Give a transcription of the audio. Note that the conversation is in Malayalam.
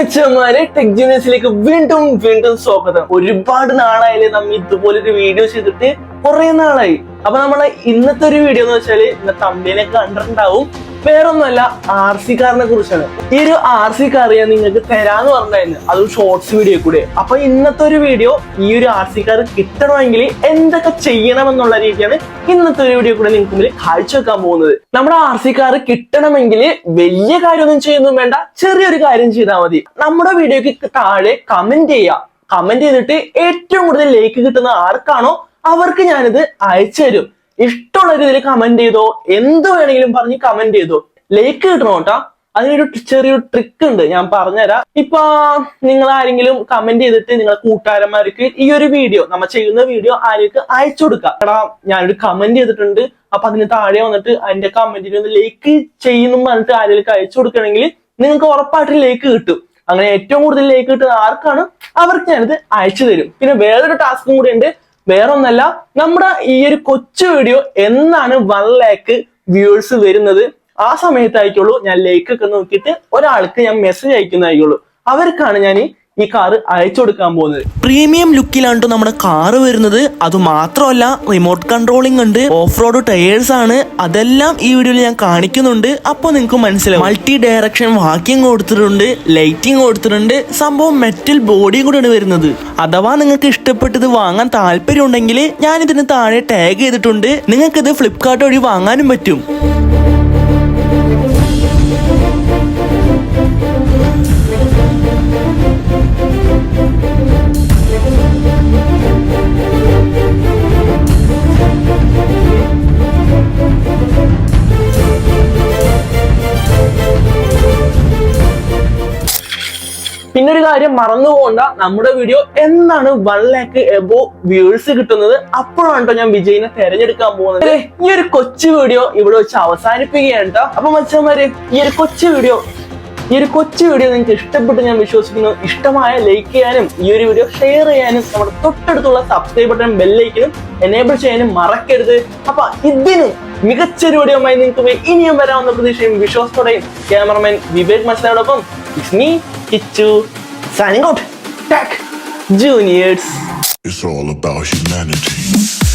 മിച്ചന്മാരെ ടെക് ജീനിയസിലേക്ക് വീണ്ടും വീണ്ടും സ്വാഗതം. ഒരുപാട് നാളായാലേ നമ്മ ഇതുപോലൊരു വീഡിയോ ചെയ്തിട്ട് കുറെ നാളായി. അപ്പൊ നമ്മളെ ഇന്നത്തെ ഒരു വീഡിയോ എന്ന് വെച്ചാൽ ഇന്ന് തമ്മിനെ കണ്ടിട്ടുണ്ടാവും. വേറൊന്നുമല്ല ആർ സി കാറിനെ കുറിച്ചാണ്. ഈ ഒരു ആർ സി കാർ ഞാൻ നിങ്ങൾക്ക് തരാന്ന് പറഞ്ഞായിരുന്നു. അതും ഷോർട്സ് വീഡിയോ കൂടെ. അപ്പൊ ഇന്നത്തെ ഒരു വീഡിയോ ഈ ഒരു ആർ സി കാർ കിട്ടണമെങ്കിൽ എന്തൊക്കെ ചെയ്യണം എന്നുള്ള രീതിയാണ് ഇന്നത്തെ ഒരു വീഡിയോ കൂടെ നിങ്ങൾക്ക് മുന്നിൽ കാഴ്ചവെക്കാൻ പോകുന്നത്. നമ്മുടെ ആർ സി കാർ കിട്ടണമെങ്കിൽ വലിയ കാര്യമൊന്നും ചെയ്യുന്നതും വേണ്ട. ചെറിയൊരു കാര്യം ചെയ്താൽ മതി. നമ്മുടെ വീഡിയോക്ക് താഴെ കമന്റ് ചെയ്യുക. കമന്റ് ചെയ്തിട്ട് ഏറ്റവും കൂടുതൽ ലൈക്ക് കിട്ടുന്ന ആർക്കാണോ അവർക്ക് ഞാനിത് അയച്ചു തരും. ഇഷ്ടമുള്ള രീതിയിൽ കമന്റ് ചെയ്തോ എന്ത് വേണമെങ്കിലും പറഞ്ഞ് കമന്റ് ചെയ്തോ. ലൈക്ക് കിട്ടണം കേട്ടോ. അതിനൊരു ചെറിയൊരു ട്രിക്ക് ഉണ്ട്. ഞാൻ പറഞ്ഞുതരാം. ഇപ്പൊ നിങ്ങൾ ആരെങ്കിലും കമന്റ് ചെയ്തിട്ട് നിങ്ങളെ കൂട്ടുകാരന്മാർക്ക് ഈ ഒരു വീഡിയോ നമ്മൾ ചെയ്യുന്ന വീഡിയോ ആർക്ക് അയച്ചു കൊടുക്കാം? എടാ ഞാനൊരു കമന്റ് ചെയ്തിട്ടുണ്ട്. അപ്പൊ അതിന് താഴെ വന്നിട്ട് അതിന്റെ കമന്റിന് ഒന്ന് ലൈക്ക് ചെയ്യുന്നു പറഞ്ഞിട്ട് ആരെങ്കിലും അയച്ചു കൊടുക്കണമെങ്കിൽ നിങ്ങൾക്ക് ഉറപ്പായിട്ട് ലൈക്ക് കിട്ടും. അങ്ങനെ ഏറ്റവും കൂടുതൽ ലൈക്ക് കിട്ടുന്ന ആർക്കാണ്? അവർക്ക് ഞാനിത് അയച്ചു തരും. പിന്നെ വേറൊരു ടാസ്കും കൂടി ഉണ്ട്. വേറെ ഒന്നല്ല നമ്മുടെ ഈ ഒരു കൊച്ചു വീഡിയോ എന്നാണ് വൺ ലാക്ക് വ്യൂവേഴ്സ് വരുന്നത്. ആ സമയത്തായിക്കോളൂ ഞാൻ ലൈക്ക് ഒക്കെ നോക്കിയിട്ട് ഒരാൾക്ക് ഞാൻ മെസ്സേജ് അയക്കുന്നതായിക്കോളൂ അവർക്കാണ് ഞാൻ ഈ കാർ അയച്ചു കൊടുക്കാൻ പോകുന്നത്. പ്രീമിയം ലുക്കിലാണ് നമ്മുടെ കാറ് വരുന്നത്? അത് മാത്രമല്ല റിമോട്ട് കൺട്രോളിംഗ് ഉണ്ട് ഓഫ് റോഡ് ടയേഴ്സ് ആണ്. അതെല്ലാം ഈ വീഡിയോയിൽ ഞാൻ കാണിക്കുന്നുണ്ട്. അപ്പോൾ നിങ്ങൾക്ക് മനസ്സിലാവും. മൾട്ടി ഡയറക്ഷൻ വാക്കിംഗ് കൊടുത്തിട്ടുണ്ട് ലൈറ്റിംഗ് കൊടുത്തിട്ടുണ്ട്. സംഭവം മെറ്റൽ ബോഡിയും കൂടെയാണ് വരുന്നത്. അഥവാ നിങ്ങൾക്ക് ഇഷ്ടപ്പെട്ടത് വാങ്ങാൻ താല്പര്യം ഉണ്ടെങ്കിൽ ഞാൻ ഇതിന് താഴെ ടാഗ് ചെയ്തിട്ടുണ്ട്. നിങ്ങൾക്ക് ഇത് ഫ്ലിപ്കാർട്ട് വഴി വാങ്ങാനും പറ്റും. പിന്നെ ഒരു കാര്യം മറന്നു പോകണ്ട. നമ്മുടെ വീഡിയോ എന്നാണ് വൺ ലാക്ക് എബോ വ്യൂസ് കിട്ടുന്നത്. അപ്പോഴാണ് കേട്ടോ ഞാൻ വിജയിനെ തെരഞ്ഞെടുക്കാൻ പോകുന്നത്. ഈ ഒരു കൊച്ചു വീഡിയോ ഇവിടെ വെച്ച് അവസാനിപ്പിക്കുകയാണ് കേട്ടോ അപ്പൊ മച്ചന്മാരെ ഈ ഒരു കൊച്ചു വീഡിയോ ഈ ഒരു കൊച്ചു വീഡിയോ നിങ്ങൾക്ക് ഇഷ്ടപ്പെട്ട് ഞാൻ വിശ്വസിക്കുന്നു. ഇഷ്ടമായ ലൈക്ക് ചെയ്യാനും ഈ ഒരു വീഡിയോ ഷെയർ ചെയ്യാനും നമ്മുടെ തൊട്ടടുത്തുള്ള സബ്സ്ക്രൈബ് ബട്ടൺ ബെല്ലൈക്കനും എനേബിൾ ചെയ്യാനും മറക്കരുത്. അപ്പൊ ഇതിനും മികച്ചൊരു വീഡിയോമായി നിങ്ങൾക്ക് ഇനിയും വരാവുന്ന പ്രതീക്ഷയും വിശ്വാസത്തോടെയും ക്യാമറമാൻ വിവേക് മച്ചനോടൊപ്പം Kichu signing out. Tech Juniors. It's all about humanity.